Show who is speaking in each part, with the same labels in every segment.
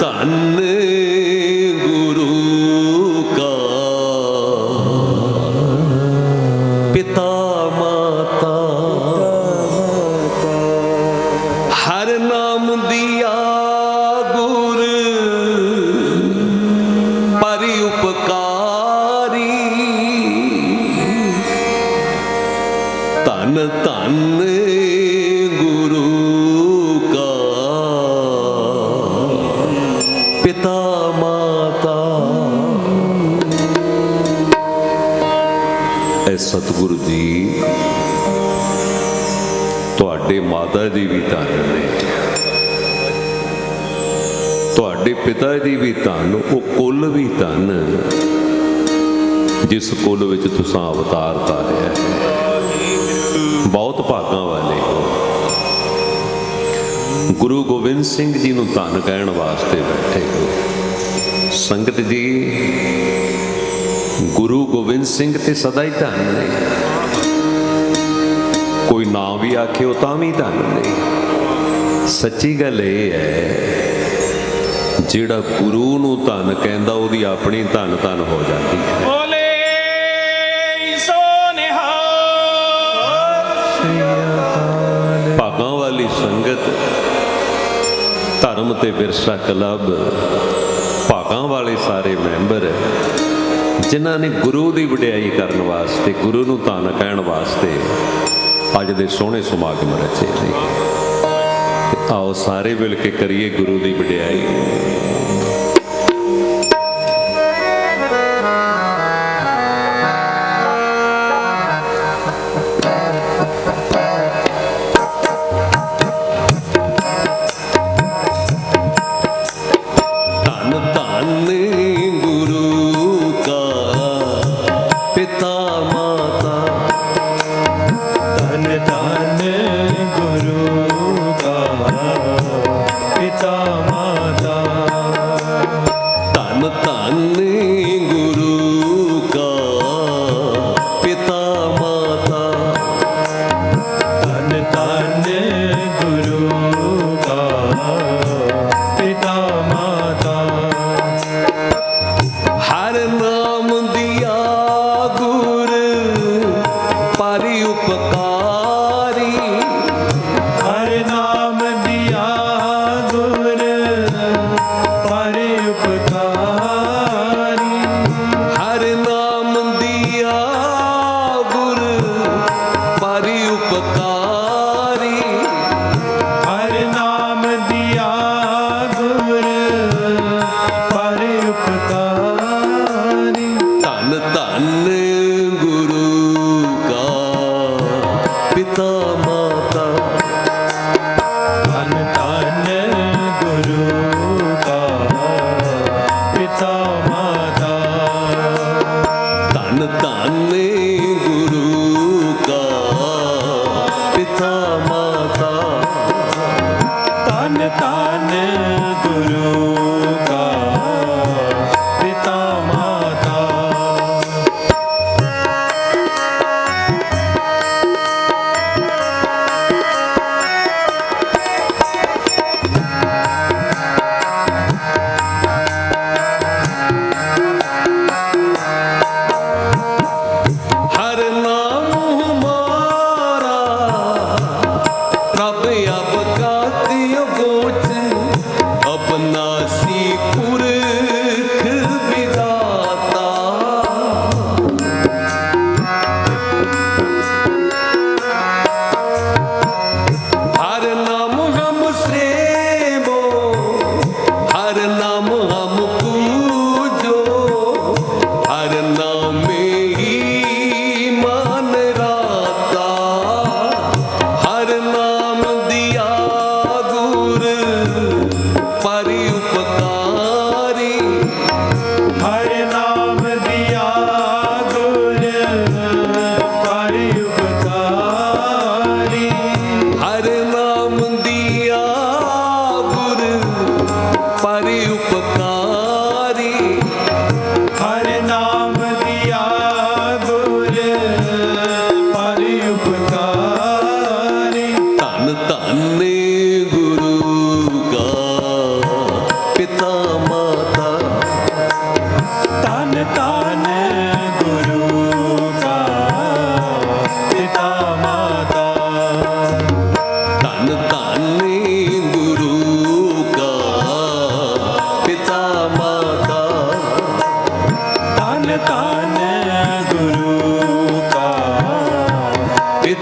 Speaker 1: ਧੰਨ ਸਤਿਗੁਰੂ ਤੁਹਾਡੇ ਮਾਤਾ ਜੀ ਵੀ ਧਨ ਨੇ। ਤੁਹਾਡੇ ਪਿਤਾ ਜੀ ਵੀ ਧਨ, ਉਹ ਕੁੱਲ ਵੀ ਧਨ, ਜਿਸ ਕੁੱਲ ਵਿੱਚ ਤੁਸੀਂ ਅਵਤਾਰ ਧਾਰਿਆ ਬਹੁਤ ਭਾਗਾਂ ਵਾਲੇ ਹੋ। ਗੁਰੂ ਗੋਬਿੰਦ ਸਿੰਘ ਜੀ ਨੂੰ ਧੰਨ ਕਹਿਣ ਵਾਸਤੇ ਬੈਠੇ ਹੋ। ਸੰਗਤ ਜੀ, ਗੁਰੂ ਗੋਬਿੰਦ ਸਿੰਘ ਤੇ ਸਦਾ ਹੀ ਧੰਨ ਨੇ। ਕੋਈ ਨਾਂ ਵੀ ਆਖਿਓ ਤਾਂ ਵੀ ਧੰਨ ਨੇ। ਸੱਚੀ ਗੱਲ ਇਹ ਹੈ ਜਿਹੜਾ ਗੁਰੂ ਨੂੰ ਧੰਨ ਕਹਿੰਦਾ ਉਹਦੀ ਆਪਣੀ ਧੰਨ ਧੰਨ ਹੋ ਜਾਂਦੀ ਹੈ। ਭਾਗਾਂ ਵਾਲੀ ਸੰਗਤ ਧਰਮ ਤੇ ਵਿਰਸਾ ਕਲੱਬ ਭਾਗਾਂ ਵਾਲੇ ਸਾਰੇ ਮੈਂਬਰ ਜਿਨ੍ਹਾਂ ਨੇ ਗੁਰੂ ਦੀ ਵਡਿਆਈ ਕਰਨ ਵਾਸਤੇ ਗੁਰੂ ਨੂੰ ਧੰਨ ਕਹਿਣ ਵਾਸਤੇ ਅੱਜ ਦੇ ਸੋਹਣੇ ਸਮਾਗਮ ਰਚੇ ਨੇ। ਆਓ ਸਾਰੇ ਮਿਲ ਕੇ ਕਰੀਏ ਗੁਰੂ ਦੀ ਵਡਿਆਈ।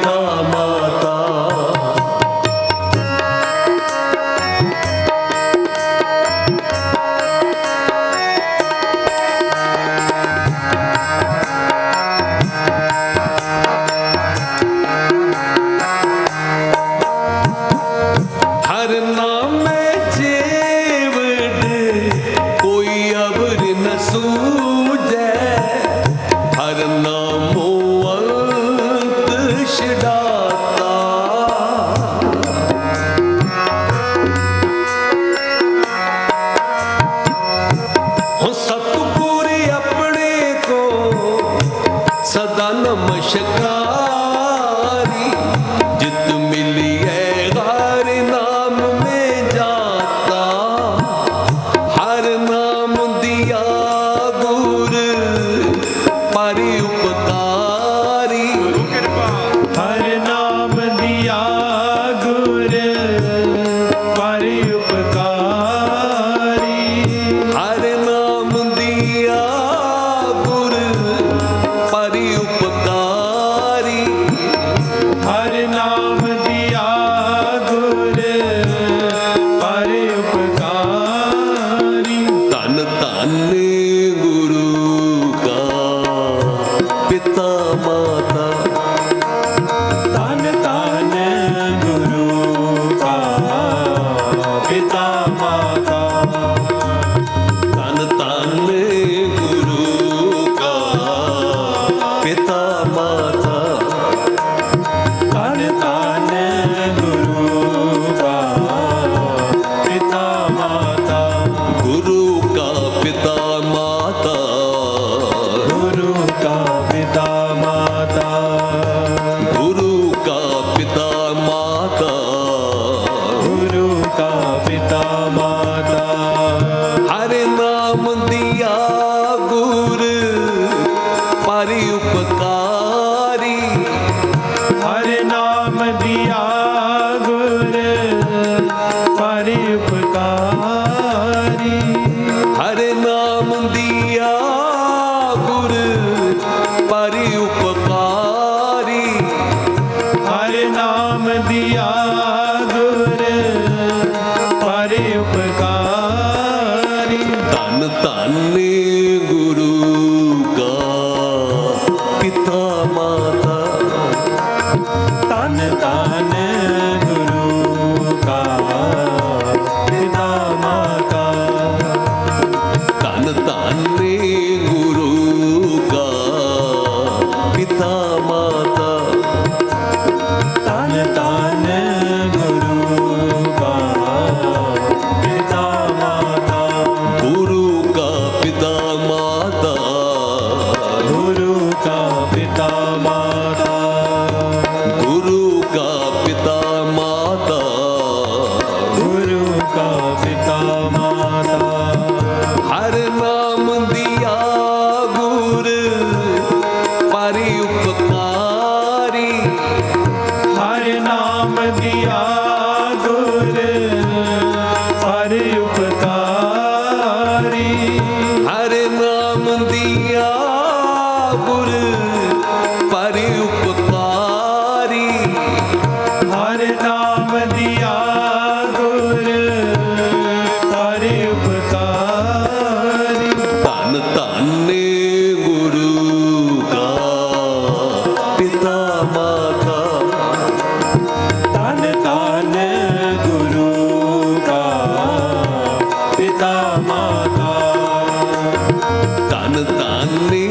Speaker 2: তামা ਸ਼ਿਕਾਰੀ ਜਿੱਤ ਮਿਲੀ ਹੈ
Speaker 1: ਹਰ ਨਾਮ ਮੇ ਜਾਤਾ।
Speaker 2: ਹਰ ਨਾਮ ਦਿਆ ਗੁਰ ਪਰਿਉਪਤਾ
Speaker 1: ਧੰਨ ਧੰਨ दिया गोरे தானு தானே